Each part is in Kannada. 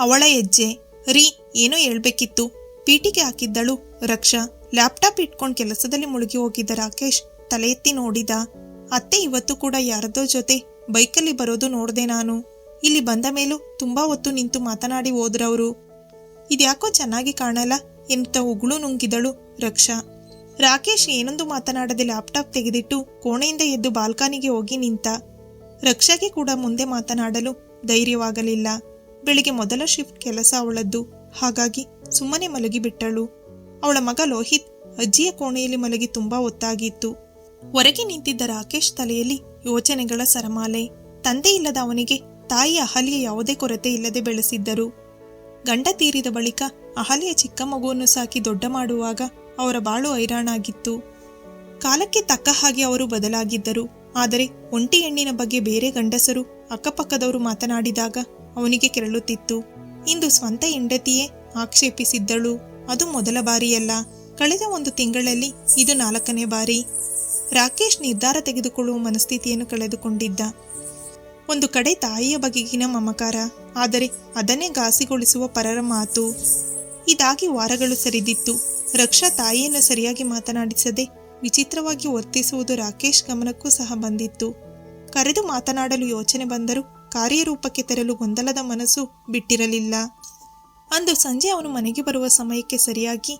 ಅವಳ ಹೆಜ್ಜೆ ರೀ ಏನೋ ಹೇಳ್ಬೇಕಿತ್ತು. ಪೀಟಿಗೆ ಹಾಕಿದ್ದಳು ರಕ್ಷಾ. ಲ್ಯಾಪ್ಟಾಪ್ ಇಟ್ಕೊಂಡು ಕೆಲಸದಲ್ಲಿ ಮುಳುಗಿ ಹೋಗಿದ್ದ ರಾಕೇಶ್ ತಲೆ ಎತ್ತಿ ನೋಡಿದ. ಅತ್ತೆ ಇವತ್ತು ಕೂಡ ಯಾರದೋ ಜೊತೆ ಬೈಕಲ್ಲಿ ಬರೋದು ನೋಡ್ದೆ ನಾನು. ಇಲ್ಲಿ ಬಂದ ಮೇಲೂ ತುಂಬಾ ಹೊತ್ತು ನಿಂತು ಮಾತನಾಡಿ ಹೋದ್ರವರು. ಇದ್ಯಾಕೋ ಚೆನ್ನಾಗಿ ಕಾಣಲ್ಲ ಎಂತ ಉಗುಳು ನುಂಗಿದಳು ರಕ್ಷಾ. ರಾಕೇಶ್ ಏನೊಂದು ಮಾತನಾಡದೆ ಲ್ಯಾಪ್ಟಾಪ್ ತೆಗೆದಿಟ್ಟು ಕೋಣೆಯಿಂದ ಎದ್ದು ಬಾಲ್ಕನಿಗೆ ಹೋಗಿ ನಿಂತ. ರಕ್ಷಾಗೆ ಕೂಡ ಮುಂದೆ ಮಾತನಾಡಲು ಧೈರ್ಯವಾಗಲಿಲ್ಲ. ಬೆಳಿಗ್ಗೆ ಮೊದಲ ಶಿಫ್ಟ್ ಕೆಲಸ ಅವಳದ್ದು. ಹಾಗಾಗಿ ಸುಮ್ಮನೆ ಮಲಗಿಬಿಟ್ಟಳು. ಅವಳ ಮಗ ಲೋಹಿತ್ ಅಜ್ಜಿಯ ಕೋಣೆಯಲ್ಲಿ ಮಲಗಿ ತುಂಬಾ ಒತ್ತಾಗಿತ್ತು. ಹೊರಗೆ ನಿಂತಿದ್ದ ರಾಕೇಶ್ ತಲೆಯಲ್ಲಿ ಯೋಚನೆಗಳ ಸರಮಾಲೆ. ತಂದೆ ಇಲ್ಲದ ಅವನಿಗೆ ತಾಯಿ ಅಹಲಿಯ ಯಾವುದೇ ಕೊರತೆ ಇಲ್ಲದೆ ಬೆಳೆಸಿದ್ದರು. ಗಂಡ ತೀರಿದ ಬಳಿಕ ಅಹಲಿಯ ಚಿಕ್ಕ ಮಗುವನ್ನು ಸಾಕಿ ದೊಡ್ಡ ಮಾಡುವಾಗ ಅವರ ಬಾಳು ಹೈರಾಣಾಗಿತ್ತು. ಕಾಲಕ್ಕೆ ತಕ್ಕ ಹಾಗೆ ಅವರು ಬದಲಾಗಿದ್ದರು. ಆದರೆ ಒಂಟಿ ಹೆಣ್ಣಿನ ಬಗ್ಗೆ ಬೇರೆ ಗಂಡಸರು ಅಕ್ಕಪಕ್ಕದವರು ಮಾತನಾಡಿದಾಗ ಅವನಿಗೆ ಕೆರಳುತ್ತಿತ್ತು. ಇಂದು ಸ್ವಂತ ಹೆಂಡತಿಯೇ ಆಕ್ಷೇಪಿಸಿದ್ದಳು. ಅದು ಮೊದಲ ಬಾರಿಯಲ್ಲ. ಕಳೆದ ಒಂದು ತಿಂಗಳಲ್ಲಿ ಇದು ನಾಲ್ಕನೇ ಬಾರಿ. ರಾಕೇಶ್ ನಿರ್ಧಾರ ತೆಗೆದುಕೊಳ್ಳುವ ಮನಸ್ಥಿತಿಯನ್ನು ಕಳೆದುಕೊಂಡಿದ್ದ. ಒಂದು ಕಡೆ ತಾಯಿಯ ಬಗೆಗಿನ ಮಮಕಾರ, ಆದರೆ ಅದನ್ನೇ ಘಾಸಿಗೊಳಿಸುವ ಪರರ ಮಾತು. ಇದಾಗಿ ವಾರಗಳು ಸರಿದಿತ್ತು. ರಕ್ಷಾ ತಾಯಿಯನ್ನು ಸರಿಯಾಗಿ ಮಾತನಾಡಿಸದೆ ವಿಚಿತ್ರವಾಗಿ ವರ್ತಿಸುವುದು ರಾಕೇಶ್ ಗಮನಕ್ಕೂ ಸಹ ಬಂದಿತ್ತು. ಕರೆದು ಮಾತನಾಡಲು ಯೋಚನೆ ಬಂದರೂ ಕಾರ್ಯರೂಪಕ್ಕೆ ತರಲು ಗೊಂದಲದ ಮನಸ್ಸು ಬಿಟ್ಟಿರಲಿಲ್ಲ. ಅಂದು ಸಂಜೆ ಅವನು ಮನೆಗೆ ಬರುವ ಸಮಯಕ್ಕೆ ಸರಿಯಾಗಿ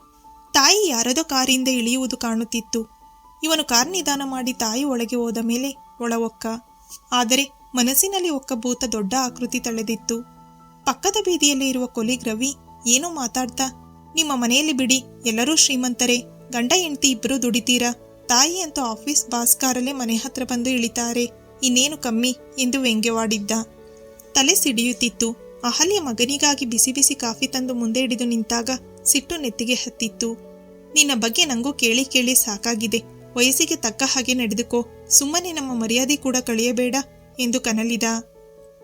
ತಾಯಿ ಯಾರದೋ ಕಾರಿಂದ ಇಳಿಯುವುದು ಕಾಣುತ್ತಿತ್ತು. ಇವನು ಕಾರ್ ನಿಧಾನ ಮಾಡಿ ತಾಯಿ ಒಳಗೆ ಹೋದ ಮೇಲೆ ಒಳ ಆದರೆ ಮನಸ್ಸಿನಲ್ಲಿ ಒಕ್ಕ ಭೂತ ದೊಡ್ಡ ಆಕೃತಿ ತಳೆದಿತ್ತು. ಪಕ್ಕದ ಬೀದಿಯಲ್ಲಿ ಇರುವ ಕೊಲಿಗ್ ರವಿ ಏನೋ ಮಾತಾಡ್ತಾ, ನಿಮ್ಮ ಮನೆಯಲ್ಲಿ ಬಿಡಿ, ಎಲ್ಲರೂ ಶ್ರೀಮಂತರೇ, ಗಂಡ ಹೆಂಡತಿ ಇಬ್ಬರು ದುಡಿತೀರಾ? ತಾಯಿ ಅಂತೂ ಆಫೀಸ್ ಬಾಸ್ ಕಾರಲ್ಲೇ ಮನೆ ಹತ್ರ ಬಂದು ಇಳಿತಾರೆ. ಇನ್ನೇನು ಕಮ್ಮಿ ಎಂದು ವ್ಯಂಗ್ಯವಾಡಿದ್ದ. ತಲೆ ಸಿಡಿಯುತ್ತಿತ್ತು. ಅಹಲ್ಯ ಮಗನಿಗಾಗಿ ಬಿಸಿ ಬಿಸಿ ಕಾಫಿ ತಂದು ಮುಂದೆ ಹಿಡಿದು ನಿಂತಾಗ ಸಿಟ್ಟು ನೆತ್ತಿಗೆ ಹತ್ತಿತ್ತು. ನಿನ್ನ ಬಗ್ಗೆ ನಂಗೂ ಕೇಳಿ ಕೇಳಿ ಸಾಕಾಗಿದೆ. ವಯಸ್ಸಿಗೆ ತಕ್ಕ ಹಾಗೆ ನಡೆದುಕೋ. ಸುಮ್ಮನೆ ನಮ್ಮ ಮರ್ಯಾದೆ ಕೂಡ ಕಳೆಯಬೇಡ ಎಂದು ಕನಲಿದ.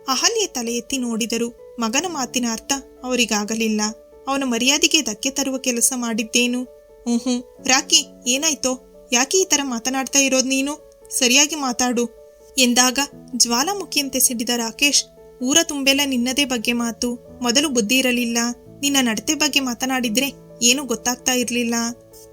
ಅಹಲ್ಯ ತಲೆ ಎತ್ತಿ ನೋಡಿದರು. ಮಗನ ಮಾತಿನ ಅರ್ಥ ಅವರಿಗಾಗಲಿಲ್ಲ. ಅವನ ಮರ್ಯಾದೆಗೆ ಧಕ್ಕೆ ತರುವ ಕೆಲಸ ಮಾಡಿದ್ದೇನು? ಹ್ಞೂ ರಾಕಿ, ಏನಾಯ್ತೋ? ಯಾಕೆ ಈ ಥರ ಮಾತನಾಡ್ತಾ ಇರೋದು ನೀನು? ಸರಿಯಾಗಿ ಮಾತಾಡು. ಎಂದಾಗ ಜ್ವಾಲಾಮುಖಿಯಂತೆ ಸಿಡಿದ ರಾಕೇಶ್, ಊರ ತುಂಬೆಲ್ಲ ನಿನ್ನದೇ ಬಗ್ಗೆ ಮಾತು, ಮೊದಲು ಬುದ್ಧಿ ಇರಲಿಲ್ಲ, ನಿನ್ನ ನಡತೆ ಬಗ್ಗೆ ಮಾತನಾಡಿದ್ರೆ ಏನು ಗೊತ್ತಾಗ್ತಾ ಇರಲಿಲ್ಲ.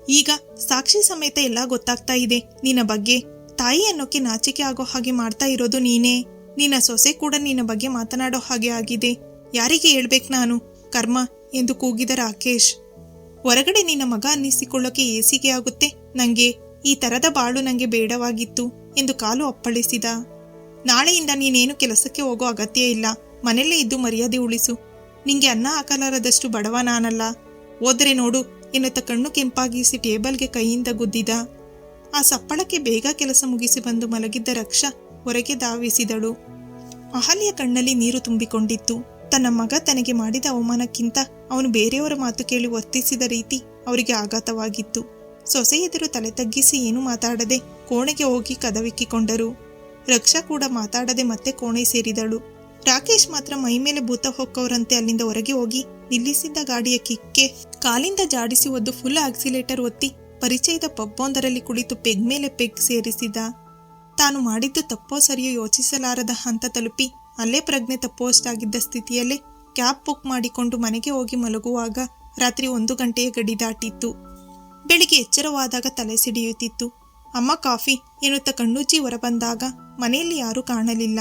ಈಗ ಸಾಕ್ಷಿ ಸಮೇತ ಎಲ್ಲ ಗೊತ್ತಾಗ್ತಾ ಇದೆ, ನಿನ್ನ ಬಗ್ಗೆ, ತಾಯಿ ಅನ್ನೋಕೆ ನಾಚಿಕೆ ಆಗೋ ಹಾಗೆ ಮಾಡ್ತಾ ಇರೋದು ನೀನೇ, ನಿನ್ನ ಸೊಸೆ ಕೂಡ ನಿನ್ನ ಬಗ್ಗೆ ಮಾತನಾಡೋ ಹಾಗೆ ಆಗಿದೆ, ಯಾರಿಗೆ ಹೇಳ್ಬೇಕು ನಾನು, ಕರ್ಮ ಎಂದು ಕೂಗಿದ ರಾಕೇಶ್. ಹೊರಗಡೆ ನಿನ್ನ ಮಗ ಅನ್ನಿಸಿಕೊಳ್ಳೋಕೆ ಏಸಿಗೆ ಆಗುತ್ತೆ, ನಂಗೆ ಈ ತರದ ಬಾಳು ನನಗೆ ಬೇಡವಾಗಿತ್ತು ಎಂದು ಕಾಲು ಅಪ್ಪಳಿಸಿದ. ನಾಳೆಯಿಂದ ನೀನೇನು ಕೆಲಸಕ್ಕೆ ಹೋಗೋ ಅಗತ್ಯ ಇಲ್ಲ. ಮನೆಯಲ್ಲೇ ಇದ್ದು ಮರ್ಯಾದೆ ಉಳಿಸು. ನಿಂಗೆ ಅನ್ನ ಹಾಕಲಾರದಷ್ಟು ಬಡವ ನಾನಲ್ಲ. ಹೋದ್ರೆ ನೋಡು ಎನ್ನುತ್ತ ಕಣ್ಣು ಕೆಂಪಾಗಿಸಿ ಟೇಬಲ್ಗೆ ಕೈಯಿಂದ ಗುದ್ದಿದ. ಆ ಸಪ್ಪಳಕ್ಕೆ ಬೇಗ ಕೆಲಸ ಮುಗಿಸಿ ಬಂದು ಮಲಗಿದ್ದ ರಕ್ಷ ಹೊರಗೆ ಧಾವಿಸಿದಳು. ಅಹಲಿಯ ಕಣ್ಣಲ್ಲಿ ನೀರು ತುಂಬಿಕೊಂಡಿತ್ತು. ತನ್ನ ಮಗ ತನಗೆ ಮಾಡಿದ ಅವಮಾನಕ್ಕಿಂತ ಅವನು ಬೇರೆಯವರ ಮಾತು ಕೇಳಿ ವರ್ತಿಸಿದ ರೀತಿ ಅವರಿಗೆ ಆಘಾತವಾಗಿತ್ತು. ಸೊಸೆ ಎದುರು ತಲೆ ತಗ್ಗಿಸಿ ಏನು ಮಾತಾಡದೆ ಕೋಣೆಗೆ ಹೋಗಿ ಕದವಿಕ್ಕಿಕೊಂಡರು. ರಕ್ಷಾ ಕೂಡ ಮಾತಾಡದೆ ಮತ್ತೆ ಕೋಣೆ ಸೇರಿದಳು. ರಾಕೇಶ್ ಮಾತ್ರ ಮೈಮೇಲೆ ಭೂತ ಹೊಕ್ಕವರಂತೆ ಅಲ್ಲಿಂದ ಹೊರಗೆ ಹೋಗಿ ನಿಲ್ಲಿಸಿದ್ದ ಗಾಡಿಯ ಕಿಕ್ಕೆ ಕಾಲಿಂದ ಜಾಡಿಸಿ ಒದ್ದು ಫುಲ್ ಆಕ್ಸಿಲೇಟರ್ ಒತ್ತಿ ಪರಿಚಯದ ಪಬ್ಬೊಂದರಲ್ಲಿ ಕುಳಿತು ಪೆಗ್ ಮೇಲೆ ಪೆಗ್ ಸೇರಿಸಿದ. ತಾನು ಮಾಡಿದ್ದು ತಪ್ಪೋ ಸರಿಯೋ ಯೋಚಿಸಲಾರದ ಹಂತ ತಲುಪಿ ಅಲ್ಲೇ ಪ್ರಜ್ಞೆ ತಪ್ಪುವಷ್ಟಾಗಿದ್ದ ಸ್ಥಿತಿಯಲ್ಲೇ ಕ್ಯಾಬ್ ಬುಕ್ ಮಾಡಿಕೊಂಡು ಮನೆಗೆ ಹೋಗಿ ಮಲಗುವಾಗ ರಾತ್ರಿ ಒಂದು ಗಂಟೆಯ ಗಡಿ ದಾಟಿತ್ತು. ಬೆಳಿಗ್ಗೆ ಎಚ್ಚರವಾದಾಗ ತಲೆ ಸಿಡಿಯುತ್ತಿತ್ತು. ಅಮ್ಮ ಕಾಫಿ ಎನ್ನುತ್ತ ಕಣ್ಣುಜ್ಜಿ ಹೊರಬಂದಾಗ ಮನೆಯಲ್ಲಿ ಯಾರೂ ಕಾಣಲಿಲ್ಲ.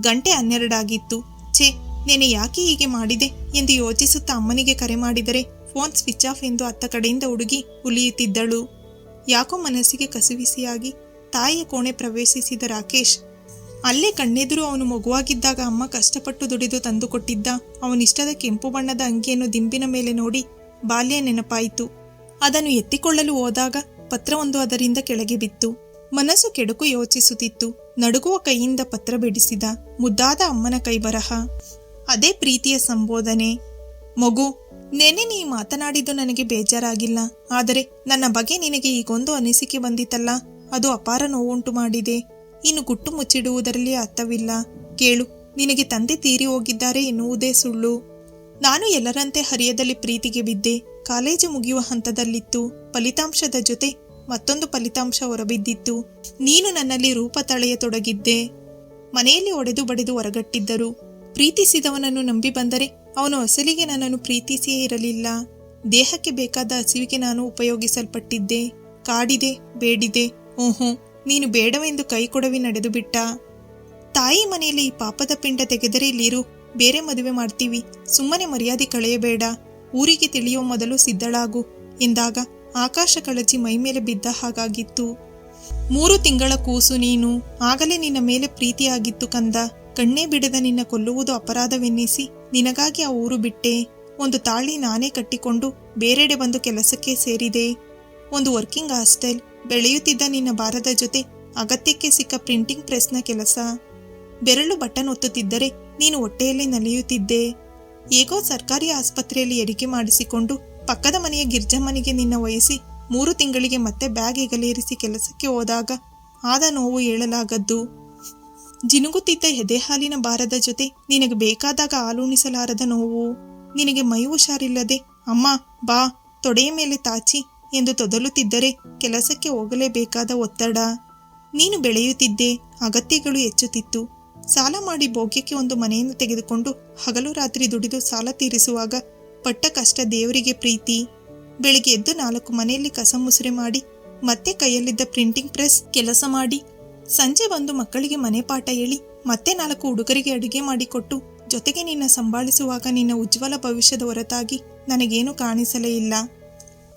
ಗಂಟೆ ಹನ್ನೆರಡಾಗಿತ್ತು. ಛೇ, ನೆನೆ ಯಾಕೆ ಹೀಗೆ ಮಾಡಿದೆ ಎಂದು ಯೋಚಿಸುತ್ತಾ ಅಮ್ಮನಿಗೆ ಕರೆ ಮಾಡಿದರೆ ಫೋನ್ ಸ್ವಿಚ್ ಆಫ್ ಎಂದು ಅತ್ತ ಕಡೆಯಿಂದ ಹುಡುಗಿ ಉಲಿಯುತ್ತಿದ್ದಳು. ಯಾಕೋ ಮನಸ್ಸಿಗೆ ಕಸಿವಿಸಿಯಾಗಿ ತಾಯಿಯ ಕೋಣೆ ಪ್ರವೇಶಿಸಿದ ರಾಕೇಶ್, ಅಲ್ಲೇ ಕಣ್ಣೆದುರು ಅವನು ಮಗುವಾಗಿದ್ದಾಗ ಅಮ್ಮ ಕಷ್ಟಪಟ್ಟು ದುಡಿದು ತಂದುಕೊಟ್ಟಿದ್ದ ಅವನಿಷ್ಟದ ಕೆಂಪು ಬಣ್ಣದ ಅಂಗಿಯನ್ನು ದಿಂಬಿನ ಮೇಲೆ ನೋಡಿ ಬಾಲ್ಯ ನೆನಪಾಯಿತು. ಅದನ್ನು ಎತ್ತಿಕೊಳ್ಳಲು ಹೋದಾಗ ಪತ್ರವೊಂದು ಅದರಿಂದ ಕೆಳಗೆ ಬಿತ್ತು. ಮನಸ್ಸು ಕೆಡುಕು ಯೋಚಿಸುತ್ತಿತ್ತು. ನಡುಗುವ ಕೈಯಿಂದ ಪತ್ರ ಬಿಡಿಸಿದ ಮುದ್ದಾದ ಅಮ್ಮನ ಕೈ ಬರಹ. ಅದೇ ಪ್ರೀತಿಯ ಸಂಬೋಧನೆ. ಮಗು ನೆನೆ ನೀ ಮಾತನಾಡಿದ್ದು ನನಗೆ ಬೇಜಾರಾಗಿಲ್ಲ. ಆದರೆ ನನ್ನ ಬಗ್ಗೆ ನಿನಗೆ ಈಗೊಂದು ಅನಿಸಿಕೆ ಬಂದಿತಲ್ಲ. ಅದು ಅಪಾರ ನೋವುಂಟು ಮಾಡಿದೆ. ಇನ್ನು ಗುಟ್ಟು ಮುಚ್ಚಿಡುವುದರಲ್ಲಿ ಅರ್ಥವಿಲ್ಲ. ಕೇಳು, ನಿನಗೆ ತಂದೆ ತೀರಿ ಹೋಗಿದ್ದಾರೆ ಎನ್ನುವುದೇ ಸುಳ್ಳು. ನಾನು ಎಲ್ಲರಂತೆ ಹರಿಯದಲ್ಲಿ ಪ್ರೀತಿಗೆ ಬಿದ್ದೆ. ಕಾಲೇಜು ಮುಗಿಯುವ ಹಂತದಲ್ಲಿತ್ತು. ಫಲಿತಾಂಶದ ಜೊತೆ ಮತ್ತೊಂದು ಫಲಿತಾಂಶ ಹೊರಬಿದ್ದಿತ್ತು. ನೀನು ನನ್ನಲ್ಲಿ ರೂಪ ತಳೆಯತೊಡಗಿದ್ದೆ. ಮನೆಯಲ್ಲಿ ಒಡೆದು ಬಡಿದು ಹೊರಗಟ್ಟಿದ್ದರು. ಪ್ರೀತಿಸಿದವನನ್ನು ನಂಬಿ ಬಂದರೆ ಅವನು ಅಸಲಿಗೆ ನನ್ನನ್ನು ಪ್ರೀತಿಸಿಯೇ ಇರಲಿಲ್ಲ. ದೇಹಕ್ಕೆ ಬೇಕಾದ ಹಸಿವಿಗೆ ನಾನು ಉಪಯೋಗಿಸಲ್ಪಟ್ಟಿದ್ದೆ. ಕಾಡಿದೆ, ಬೇಡಿದೆ. ಓಹೋ, ನೀನು ಬೇಡವೆಂದು ಕೈ ಕೊಡವಿ ನಡೆದು ಬಿಟ್ಟ. ತಾಯಿ ಮನೆಯಲ್ಲಿ ಈ ಪಾಪದ ಪಿಂಡ ತೆಗೆದರೆ ಇಲ್ಲಿರು. ಬೇರೆ ಮದುವೆ ಮಾಡ್ತೀವಿ. ಸುಮ್ಮನೆ ಮರ್ಯಾದೆ ಕಳೆಯಬೇಡ. ಊರಿಗೆ ತಿಳಿಯೋ ಮೊದಲು ಸಿದ್ಧಳಾಗು. ಎಂದಾಗ ಆಕಾಶ ಕಳಚಿ ಮೈಮೇಲೆ ಬಿದ್ದ ಹಾಗಾಗಿತ್ತು. ಮೂರು ತಿಂಗಳ ಕೂಸು ನೀನು, ಆಗಲೇ ನಿನ್ನ ಮೇಲೆ ಪ್ರೀತಿಯಾಗಿತ್ತು ಕಂದ. ಕಣ್ಣೇ ಬಿಡದ ನಿನ್ನ ಕೊಲ್ಲುವುದು ಅಪರಾಧವೆನ್ನಿಸಿ, ನಿನಗಾಗಿ ಆ ಊರು ಬಿಟ್ಟೆ. ಒಂದು ತಾಳಿ ನಾನೇ ಕಟ್ಟಿಕೊಂಡು ಬೇರೆಡೆ ಬಂದು ಕೆಲಸಕ್ಕೆ ಸೇರಿದೆ. ಒಂದು ವರ್ಕಿಂಗ್ ಹಾಸ್ಟೆಲ್, ಬೆಳೆಯುತ್ತಿದ್ದ ನಿನ್ನ ಭಾರದ ಜೊತೆ ಅಗತ್ಯಕ್ಕೆ ಸಿಕ್ಕ ಪ್ರಿಂಟಿಂಗ್ ಪ್ರೆಸ್ನ ಕೆಲಸ. ಬೆರಳು ಬಟನ್ ಒತ್ತುತ್ತಿದ್ದರೆ ನೀನು ಹೊಟ್ಟೆಯಲ್ಲಿ ನಲಿಯುತ್ತಿದ್ದೆ. ಹೇಗೋ ಸರ್ಕಾರಿ ಆಸ್ಪತ್ರೆಯಲ್ಲಿ ಹೆರಿಗೆ ಮಾಡಿಸಿಕೊಂಡು ಪಕ್ಕದ ಮನೆಯ ಗಿರ್ಜಮ್ಮನಿಗೆ ನಿನ್ನ ವಹಿಸಿ ಮೂರು ತಿಂಗಳಿಗೆ ಮತ್ತೆ ಬ್ಯಾಗ್ ಎಗಲೇರಿಸಿ ಕೆಲಸಕ್ಕೆ ಹೋದಾಗ ಆದ ನೋವು ಹೇಳಲಾಗದ್ದು. ಜಿನುಗುತ್ತಿದ್ದ ಎದೆಹಾಲಿನ ಭಾರದ ಜೊತೆ ನಿನಗೆ ಬೇಕಾದಾಗ ಹಾಲುಣಿಸಲಾರದ ನೋವು. ನಿನಗೆ ಮೈ ಹುಷಾರಿಲ್ಲದೆ, ಅಮ್ಮ, ಬಾ, ತೊಡೆಯ ಮೇಲೆ ತಾಚಿ ಎಂದು ತೊದಲುತ್ತಿದ್ದರೆ ಕೆಲಸಕ್ಕೆ ಹೋಗಲೇಬೇಕಾದ ಒತ್ತಡ. ನೀನು ಬೆಳೆಯುತ್ತಿದ್ದೆ ಅಗತ್ಯಗಳು ಹೆಚ್ಚುತ್ತಿತ್ತು. ಸಾಲ ಮಾಡಿ ಭೋಗ್ಯಕ್ಕೆ ಒಂದು ಮನೆಯನ್ನು ತೆಗೆದುಕೊಂಡು ಹಗಲು ರಾತ್ರಿ ದುಡಿದು ಸಾಲ ತೀರಿಸುವಾಗ ಪಟ್ಟ ಕಷ್ಟ ದೇವರಿಗೆ ಪ್ರೀತಿ. ಬೆಳಿಗ್ಗೆ ಎದ್ದು ನಾಲ್ಕು ಮನೆಯಲ್ಲಿ ಕಸ ಮುಸುರೆ ಮಾಡಿ, ಮತ್ತೆ ಕೈಯಲ್ಲಿದ್ದ ಪ್ರಿಂಟಿಂಗ್ ಪ್ರೆಸ್ ಕೆಲಸ ಮಾಡಿ, ಸಂಜೆ ಬಂದು ಮಕ್ಕಳಿಗೆ ಮನೆ ಪಾಠ ಹೇಳಿ, ಮತ್ತೆ ನಾಲ್ಕು ಹುಡುಗರಿಗೆ ಅಡುಗೆ ಮಾಡಿಕೊಟ್ಟು ಜೊತೆಗೆ ನಿನ್ನ ಸಂಭಾಳಿಸುವಾಗ ನಿನ್ನ ಉಜ್ವಲ ಭವಿಷ್ಯದ ಹೊರತಾಗಿ ನನಗೇನು ಕಾಣಿಸಲೇ ಇಲ್ಲ.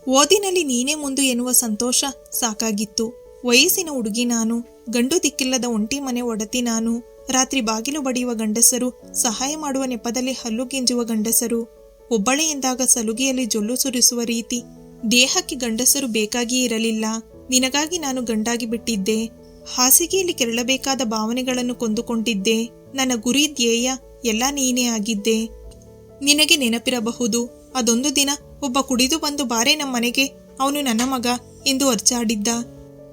ಓದಿನಲ್ಲಿ ನೀನೇ ಮುಂದು ಎನ್ನುವ ಸಂತೋಷ ಸಾಕಾಗಿತ್ತು. ವಯಸ್ಸಿನ ಹುಡುಗಿ ನಾನು, ಗಂಡು ದಿಕ್ಕಿಲ್ಲದ ಒಂಟಿ ಮನೆ ಒಡತಿ ನಾನು ರಾತ್ರಿ ಬಾಗಿಲು ಬಡಿಯುವ ಗಂಡಸರು, ಸಹಾಯ ಮಾಡುವ ನೆಪದಲ್ಲಿ ಹಲ್ಲು ಗೆಂಜುವ ಗಂಡಸರು, ಒಬ್ಬಳೇ ಎಂದಾಗ ಸಲುಗೆಯಲ್ಲಿ ಜೊಲ್ಲು ಸುರಿಸುವ ರೀತಿ. ದೇಹಕ್ಕೆ ಗಂಡಸರು ಬೇಕಾಗಿಯೇ ಇರಲಿಲ್ಲ. ನಿನಗಾಗಿ ನಾನು ಗಂಡಾಗಿ ಬಿಟ್ಟಿದ್ದೆ. ಹಾಸಿಗೆಯಲ್ಲಿ ಕೆರಳಬೇಕಾದ ಭಾವನೆಗಳನ್ನು ಕೊಂದುಕೊಂಡಿದ್ದೆ. ನನ್ನ ಗುರಿ ಧ್ಯೇಯ ಎಲ್ಲ ನೀನೇ ಆಗಿದ್ದೆ. ನಿನಗೆ ನೆನಪಿರಬಹುದು, ಅದೊಂದು ದಿನ ಒಬ್ಬ ಕುಡಿದು ಬಂದು ಬಾರೆ ನಮ್ಮನೆಗೆ ಅವನು ನನ್ನ ಮಗ ಎಂದು ಅರ್ಚಾಡಿದ್ದ.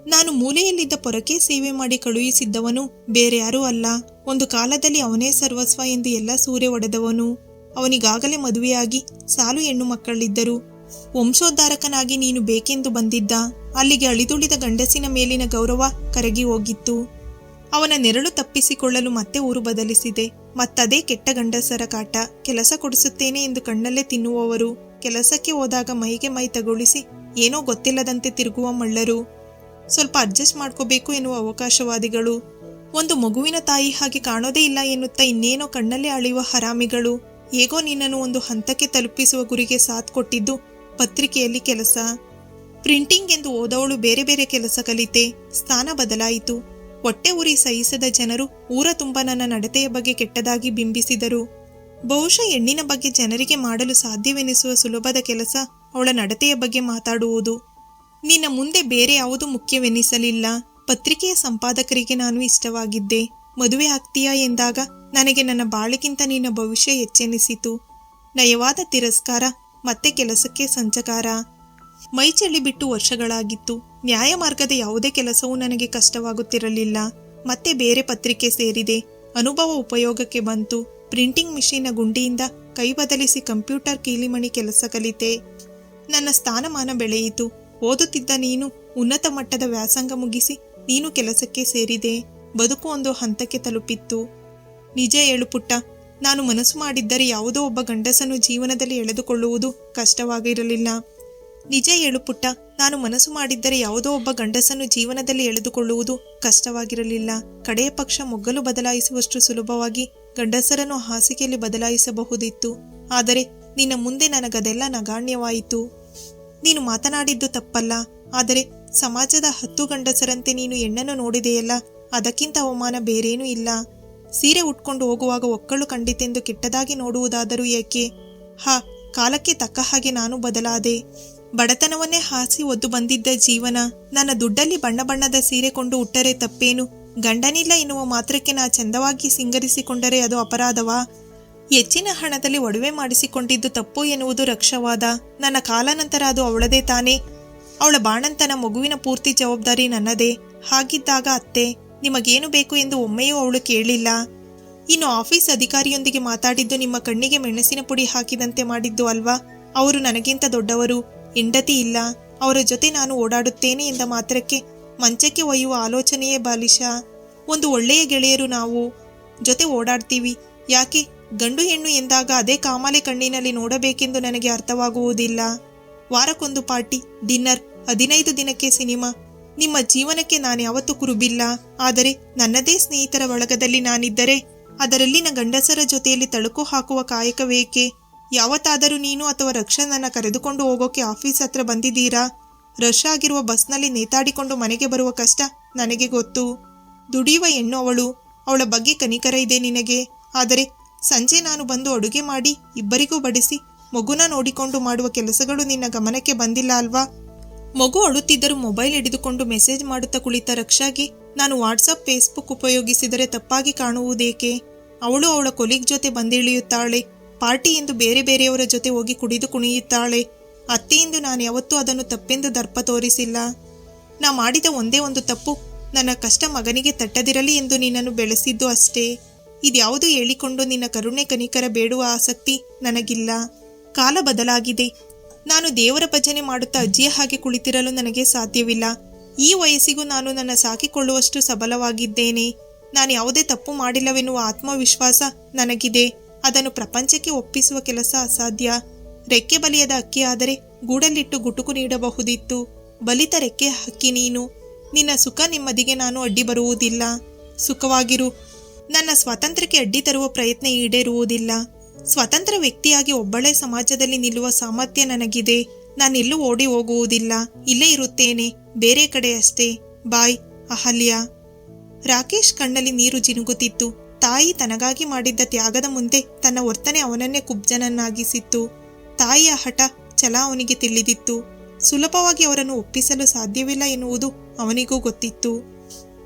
ನಾನು ಮೂಲೆಯಲ್ಲಿದ್ದ ಪೊರಕೆ ಸೇವೆ ಮಾಡಿ ಕಳುಹಿಸಿದ್ದವನು ಬೇರೆ ಯಾರೂ ಅಲ್ಲ. ಒಂದು ಕಾಲದಲ್ಲಿ ಅವನೇ ಸರ್ವಸ್ವ ಎಂದು ಎಲ್ಲ ಸೂರೆ ಒಡೆದವನು. ಅವನಿಗಾಗಲೇ ಮದುವೆಯಾಗಿ ಸಾಲು ಹೆಣ್ಣು ಮಕ್ಕಳಿದ್ದರು. ವಂಶೋದ್ಧಾರಕನಾಗಿ ನೀನು ಬೇಕೆಂದು ಬಂದಿದ್ದ. ಅಲ್ಲಿಗೆ ಅಳಿದುಳಿದ ಗಂಡಸಿನ ಮೇಲಿನ ಗೌರವ ಕರಗಿ ಹೋಗಿತ್ತು. ಅವನ ನೆರಳು ತಪ್ಪಿಸಿಕೊಳ್ಳಲು ಮತ್ತೆ ಊರು ಬದಲಿಸಿದೆ. ಮತ್ತದೇ ಕೆಟ್ಟ ಗಂಡಸರ ಕಾಟ. ಕೆಲಸ ಕೊಡಿಸುತ್ತೇನೆ ಎಂದು ಕಣ್ಣಲ್ಲೇ ತಿನ್ನುವವರು. ಕೆಲಸಕ್ಕೆ ಹೋದಾಗ ಮೈಗೆ ಮೈ ತಗೊಳಿಸಿ ಏನೋ ಗೊತ್ತಿಲ್ಲದಂತೆ ತಿರುಗುವ ಮಳ್ಳರು. ಸ್ವಲ್ಪ ಅಡ್ಜಸ್ಟ್ ಮಾಡ್ಕೋಬೇಕು ಎನ್ನುವ ಅವಕಾಶವಾದಿಗಳು. ಒಂದು ಮಗುವಿನ ತಾಯಿ ಹಾಗೆ ಕಾಣೋದೇ ಇಲ್ಲ ಎನ್ನುತ್ತಾ ಇನ್ನೇನೋ ಕಣ್ಣಲ್ಲೇ ಅಳೆಯುವ ಹರಾಮಿಗಳು. ಹೇಗೋ ನಿನ್ನನ್ನು ಒಂದು ಹಂತಕ್ಕೆ ತಲುಪಿಸುವ ಗುರಿಗೆ ಸಾಥ್ ಕೊಟ್ಟಿದ್ದು ಪತ್ರಿಕೆಯಲ್ಲಿ ಕೆಲಸ. ಪ್ರಿಂಟಿಂಗ್ ಎಂದು ಓದವಳು ಬೇರೆ ಬೇರೆ ಕೆಲಸ ಕಲಿತೆ. ಸ್ಥಾನ ಬದಲಾಯಿತು. ಹೊಟ್ಟೆ ಉರಿ ಸಹಿಸದ ಜನರು ಊರ ತುಂಬ ನನ್ನ ನಡತೆಯ ಬಗ್ಗೆ ಕೆಟ್ಟದಾಗಿ ಬಿಂಬಿಸಿದರು. ಬಹುಶಃ ಹೆಣ್ಣಿನ ಬಗ್ಗೆ ಜನರಿಗೆ ಮಾಡಲು ಸಾಧ್ಯವೆನಿಸುವ ಸುಲಭದ ಕೆಲಸ ಅವಳ ನಡತೆಯ ಬಗ್ಗೆ ಮಾತಾಡುವುದು. ನಿನ್ನ ಮುಂದೆ ಬೇರೆ ಯಾವುದು ಮುಖ್ಯವೆನಿಸಲಿಲ್ಲ. ಪತ್ರಿಕೆಯ ಸಂಪಾದಕರಿಗೆ ನಾನು ಇಷ್ಟವಾಗಿದ್ದೆ. ಮದುವೆ ಆಗ್ತೀಯಾ ಎಂದಾಗ ನನಗೆ ನನ್ನ ಬಾಳಿಗಿಂತ ನಿನ್ನ ಭವಿಷ್ಯ ಹೆಚ್ಚೆನಿಸಿತು. ನಯವಾದ ತಿರಸ್ಕಾರ, ಮತ್ತೆ ಕೆಲಸಕ್ಕೆ ಸಂಚಕಾರ. ಮೈ ಬಿಟ್ಟು ವರ್ಷಗಳಾಗಿತ್ತು. ನ್ಯಾಯ ಮಾರ್ಗದ ಯಾವುದೇ ಕೆಲಸವೂ ನನಗೆ ಕಷ್ಟವಾಗುತ್ತಿರಲಿಲ್ಲ. ಮತ್ತೆ ಬೇರೆ ಪತ್ರಿಕೆ ಸೇರಿದೆ. ಅನುಭವ ಉಪಯೋಗಕ್ಕೆ ಬಂತು. ಪ್ರಿಂಟಿಂಗ್ ಮಿಷಿನ್ನ ಗುಂಡಿಯಿಂದ ಕೈ ಬದಲಿಸಿ ಕಂಪ್ಯೂಟರ್ ಕೀಲಿಮಣಿ ಕೆಲಸ ಕಲಿತೆ. ನನ್ನ ಸ್ಥಾನಮಾನ ಬೆಳೆಯಿತು. ಓದುತ್ತಿದ್ದ ನೀನು ಉನ್ನತ ಮಟ್ಟದ ವ್ಯಾಸಂಗ ಮುಗಿಸಿ ನೀನು ಕೆಲಸಕ್ಕೆ ಸೇರಿದೆ. ಬದುಕು ಒಂದು ಹಂತಕ್ಕೆ ತಲುಪಿತ್ತು. ನಿಜ ಹೇಳು ಪುಟ್ಟ, ನಾನು ಮನಸ್ಸು ಮಾಡಿದ್ದರೆ ಯಾವುದೋ ಒಬ್ಬ ಗಂಡಸನ್ನು ಜೀವನದಲ್ಲಿ ಎಳೆದುಕೊಳ್ಳುವುದು ಕಷ್ಟವಾಗಿರಲಿಲ್ಲ. ನಿಜ ಹೇಳು ಪುಟ್ಟ, ನಾನು ಮನಸ್ಸು ಮಾಡಿದ್ದರೆ ಯಾವುದೋ ಒಬ್ಬ ಗಂಡಸನ್ನು ಜೀವನದಲ್ಲಿ ಎಳೆದುಕೊಳ್ಳುವುದು ಕಷ್ಟವಾಗಿರಲಿಲ್ಲ. ಕಡೆಯ ಪಕ್ಷ ಮೊಗ್ಗಲು ಬದಲಾಯಿಸುವಷ್ಟು ಸುಲಭವಾಗಿ ಗಂಡಸರನ್ನು ಹಾಸಿಗೆಯಲ್ಲಿ ಬದಲಾಯಿಸಬಹುದಿತ್ತು. ಆದರೆ ನಿನ್ನ ಮುಂದೆ ನನಗದೆಲ್ಲ ನಗಾಣ್ಯವಾಯಿತು. ನೀನು ಮಾತನಾಡಿದ್ದು ತಪ್ಪಲ್ಲ. ಆದರೆ ಸಮಾಜದ ಹತ್ತು ಗಂಡಸರಂತೆ ನೀನು ಹೆಣ್ಣನ್ನು ನೋಡಿದೆಯಲ್ಲ? ಅದಕ್ಕಿಂತ ಅವಮಾನ ಬೇರೇನೂ ಇಲ್ಲ. ಸೀರೆ ಉಟ್ಕೊಂಡು ಹೋಗುವಾಗ ಒಕ್ಕಳು ಕಂಡಿತೆಂದು ಕೆಟ್ಟದಾಗಿ ನೋಡುವುದಾದರೂ ಏಕೆ? ಹಾ, ಕಾಲಕ್ಕೆ ತಕ್ಕ ಹಾಗೆ ನಾನು ಬದಲಾದೆ. ಬಡತನವನ್ನೇ ಹಾಸಿ ಒದ್ದು ಬಂದಿದ್ದ ಜೀವನ, ನನ್ನ ದುಡ್ಡಲ್ಲಿ ಬಣ್ಣ ಬಣ್ಣದ ಸೀರೆ ಕೊಂಡು ಉಟ್ಟರೆ ತಪ್ಪೇನು? ಗಂಡನಿಲ್ಲ ಎನ್ನುವ ಮಾತ್ರಕ್ಕೆ ನಾ ಚಂದವಾಗಿ ಸಿಂಗರಿಸಿಕೊಂಡರೆ ಅದು ಅಪರಾಧವಾ? ಹೆಚ್ಚಿನ ಹಣದಲ್ಲಿ ಒಡವೆ ಮಾಡಿಸಿಕೊಂಡಿದ್ದು ತಪ್ಪು ಎನ್ನುವುದು ರಕ್ಷವಾದ. ನನ್ನ ಕಾಲಾನಂತರ ಅದು ಅವಳದೇ ತಾನೇ. ಅವಳ ಬಾಣಂತನ ಮಗುವಿನ ಪೂರ್ತಿ ಜವಾಬ್ದಾರಿ ನನ್ನದೇ. ಹಾಗಿದ್ದಾಗ ಅತ್ತೆ, ನಿಮಗೇನು ಬೇಕು ಎಂದು ಒಮ್ಮೆಯೂ ಅವಳು ಕೇಳಿಲ್ಲ. ಇನ್ನು ಆಫೀಸ್ ಅಧಿಕಾರಿಯೊಂದಿಗೆ ಮಾತಾಡಿದ್ದು ನಿಮ್ಮ ಕಣ್ಣಿಗೆ ಮೆಣಸಿನ ಪುಡಿ ಹಾಕಿದಂತೆ ಮಾಡಿದ್ದು ಅಲ್ವಾ? ಅವರು ನನಗಿಂತ ದೊಡ್ಡವರು. ಹೆಂಡತಿ ಇಲ್ಲ. ಅವರ ಜೊತೆ ನಾನು ಓಡಾಡುತ್ತೇನೆ ಎಂದ ಮಾತ್ರಕ್ಕೆ ಮಂಚಕ್ಕೆ ಒಯ್ಯುವ ಆಲೋಚನೆಯೇ ಬಾಲಿಶ. ಒಂದು ಒಳ್ಳೆಯ ಗೆಳೆಯರು ನಾವು. ಜೊತೆ ಓಡಾಡ್ತೀವಿ. ಯಾಕೆ? ಗಂಡು ಹೆಣ್ಣು ಎಂದಾಗ ಅದೇ ಕಾಮಾಲೆ ಕಣ್ಣಿನಲ್ಲಿ ನೋಡಬೇಕೆಂದು ನನಗೆ ಅರ್ಥವಾಗುವುದಿಲ್ಲ. ವಾರಕ್ಕೊಂದು ಪಾರ್ಟಿ, ಡಿನ್ನರ್, ಹದಿನೈದು ದಿನಕ್ಕೆ ಸಿನಿಮಾ. ನಿಮ್ಮ ಜೀವನಕ್ಕೆ ನಾನು ಯಾವತ್ತೂ ಕುರುಬಿಲ್ಲ. ಆದರೆ ನನ್ನದೇ ಸ್ನೇಹಿತರ ಬಳಗದಲ್ಲಿ ನಾನಿದ್ದರೆ ಅದರಲ್ಲಿನ ಗಂಡಸರ ಜೊತೆಯಲ್ಲಿ ತಳುಕು ಹಾಕುವ ಕಾಯಕವೇಕೆ? ಯಾವತ್ತಾದರೂ ನೀನು ಅಥವಾ ರಕ್ಷಾ ನನ್ನ ಕರೆದುಕೊಂಡು ಹೋಗೋಕೆ ಆಫೀಸ್ ಹತ್ರ ಬಂದಿದ್ದೀರಾ? ರಶ್ ಆಗಿರುವ ಬಸ್ನಲ್ಲಿ ನೇತಾಡಿಕೊಂಡು ಮನೆಗೆ ಬರುವ ಕಷ್ಟ ನನಗೆ ಗೊತ್ತು. ದುಡಿಯುವ ಹೆಣ್ಣು ಅವಳು, ಅವಳ ಬಗ್ಗೆ ಕನಿಕರ ಇದೆ ನಿನಗೆ. ಆದರೆ ಸಂಜೆ ನಾನು ಬಂದು ಅಡುಗೆ ಮಾಡಿ ಇಬ್ಬರಿಗೂ ಬಡಿಸಿ ಮಗುನ ನೋಡಿಕೊಂಡು ಮಾಡುವ ಕೆಲಸಗಳು ನಿನ್ನ ಗಮನಕ್ಕೆ ಬಂದಿಲ್ಲ ಅಲ್ವಾ? ಮಗು ಅಳುತ್ತಿದ್ದರೂ ಮೊಬೈಲ್ ಹಿಡಿದುಕೊಂಡು ಮೆಸೇಜ್ ಮಾಡುತ್ತಾ ಕುಳಿತ ರಕ್ಷಾಗೆ ನಾನು ವಾಟ್ಸಪ್, ಫೇಸ್ಬುಕ್ ಉಪಯೋಗಿಸಿದರೆ ತಪ್ಪಾಗಿ ಕಾಣುವುದೇಕೆ? ಅವಳು ಅವಳ ಕೊಲೀಗ್ ಜೊತೆ ಬಂದಿಳಿಯುತ್ತಾಳೆ. ಪಾರ್ಟಿ ಎಂದು ಬೇರೆ ಬೇರೆಯವರ ಜೊತೆ ಹೋಗಿ ಕುಡಿದು ಕುಣಿಯುತ್ತಾಳೆ. ಅತ್ತೆಯಿಂದ ನಾನು ಯಾವತ್ತೂ ಅದನ್ನು ತಪ್ಪೆಂದು ದರ್ಪ ತೋರಿಸಿಲ್ಲ. ನಾ ಮಾಡಿದ ಒಂದೇ ಒಂದು ತಪ್ಪು. ನನ್ನ ಕಷ್ಟ ಮಗನಿಗೆ ತಟ್ಟದಿರಲಿ ಎಂದು ನಿನ್ನನ್ನು ಬೆಳೆಸಿದ್ದು ಅಷ್ಟೇ. ಇದ್ಯಾವುದು ಹೇಳಿಕೊಂಡು ನಿನ್ನ ಕರುಣೆ ಕನಿಕರ ಬೇಡುವ ಆಸಕ್ತಿ ನನಗಿಲ್ಲ. ಕಾಲ ಬದಲಾಗಿದೆ. ನಾನು ದೇವರ ಭಜನೆ ಮಾಡುತ್ತಾ ಅಜ್ಜಿಯ ಹಾಗೆ ಕುಳಿತಿರಲು ನನಗೆ ಸಾಧ್ಯವಿಲ್ಲ. ಈ ವಯಸ್ಸಿಗೂ ನಾನು ನನ್ನ ಸಾಕಿಕೊಳ್ಳುವಷ್ಟು ಸಬಲವಾಗಿದ್ದೇನೆ. ನಾನು ಯಾವುದೇ ತಪ್ಪು ಮಾಡಿಲ್ಲವೆನ್ನುವ ಆತ್ಮವಿಶ್ವಾಸ ನನಗಿದೆ. ಅದನ್ನು ಪ್ರಪಂಚಕ್ಕೆ ಒಪ್ಪಿಸುವ ಕೆಲಸ ಅಸಾಧ್ಯ. ರೆಕ್ಕೆ ಬಲಿಯದ ಅಕ್ಕಿ ಆದರೆ ಗೂಡಲ್ಲಿಟ್ಟು ಗುಟುಕು ನೀಡಬಹುದಿತ್ತು. ಬಲಿತ ರೆಕ್ಕೆ ಹಕ್ಕಿ ನೀನು. ನಿನ್ನ ಸುಖ ನಿಮ್ಮದಿಗೆ ನಾನು ಅಡ್ಡಿ ಬರುವುದಿಲ್ಲ. ಸುಖವಾಗಿರು. ನನ್ನ ಸ್ವಾತಂತ್ರ್ಯಕ್ಕೆ ಅಡ್ಡಿ ತರುವ ಪ್ರಯತ್ನ ಈಡೇರುವುದಿಲ್ಲ. ಸ್ವತಂತ್ರ ವ್ಯಕ್ತಿಯಾಗಿ ಒಬ್ಬಳೇ ಸಮಾಜದಲ್ಲಿ ನಿಲ್ಲುವ ಸಾಮರ್ಥ್ಯ ನನಗಿದೆ. ನಾನೆಲ್ಲೂ ಓಡಿ ಹೋಗುವುದಿಲ್ಲ. ಇಲ್ಲೇ ಇರುತ್ತೇನೆ. ಬೇರೆ ಕಡೆ ಅಷ್ಟೇ. ಬಾಯ್, ಅಹಲ್ಯ. ರಾಕೇಶ್ ಕಣ್ಣಲ್ಲಿ ನೀರು ಜಿನುಗುತ್ತಿತ್ತು. ತಾಯಿ ತನಗಾಗಿ ಮಾಡಿದ್ದ ತ್ಯಾಗದ ಮುಂದೆ ತನ್ನ ವರ್ತನೆ ಅವನನ್ನೇ ಕುಬ್ಜನನ್ನಾಗಿಸಿತ್ತು. ತಾಯಿಯ ಹಠ ಛಲ ಅವನಿಗೆ ತಿಳಿದಿತ್ತು. ಸುಲಭವಾಗಿ ಅವರನ್ನು ಒಪ್ಪಿಸಲು ಸಾಧ್ಯವಿಲ್ಲ ಎನ್ನುವುದು ಅವನಿಗೂ ಗೊತ್ತಿತ್ತು.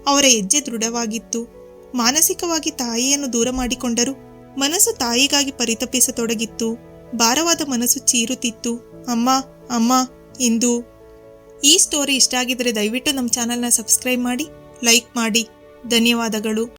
ಅವರ ಹೆಜ್ಜೆ ದೃಢವಾಗಿತ್ತು. ಮಾನಸಿಕವಾಗಿ ತಾಯಿಯನ್ನು ದೂರ ಮಾಡಿಕೊಂಡರು. ಮನಸ್ಸು ತಾಯಿಗಾಗಿ ಪರಿತಪಿಸತೊಡಗಿತ್ತು. ಭಾರವಾದ ಮನಸ್ಸು ಚೀರುತ್ತಿತ್ತು. ಅಮ್ಮ ಅಮ್ಮ ಎಂದು ಈ ಸ್ಟೋರಿ ಇಷ್ಟ ಆಗಿದ್ರೆ ದಯವಿಟ್ಟು ನಮ್ಮ ಚಾನಲ್ನ ಸಬ್ಸ್ಕ್ರೈಬ್ ಮಾಡಿ ಲೈಕ್ ಮಾಡಿ. ಧನ್ಯವಾದಗಳು.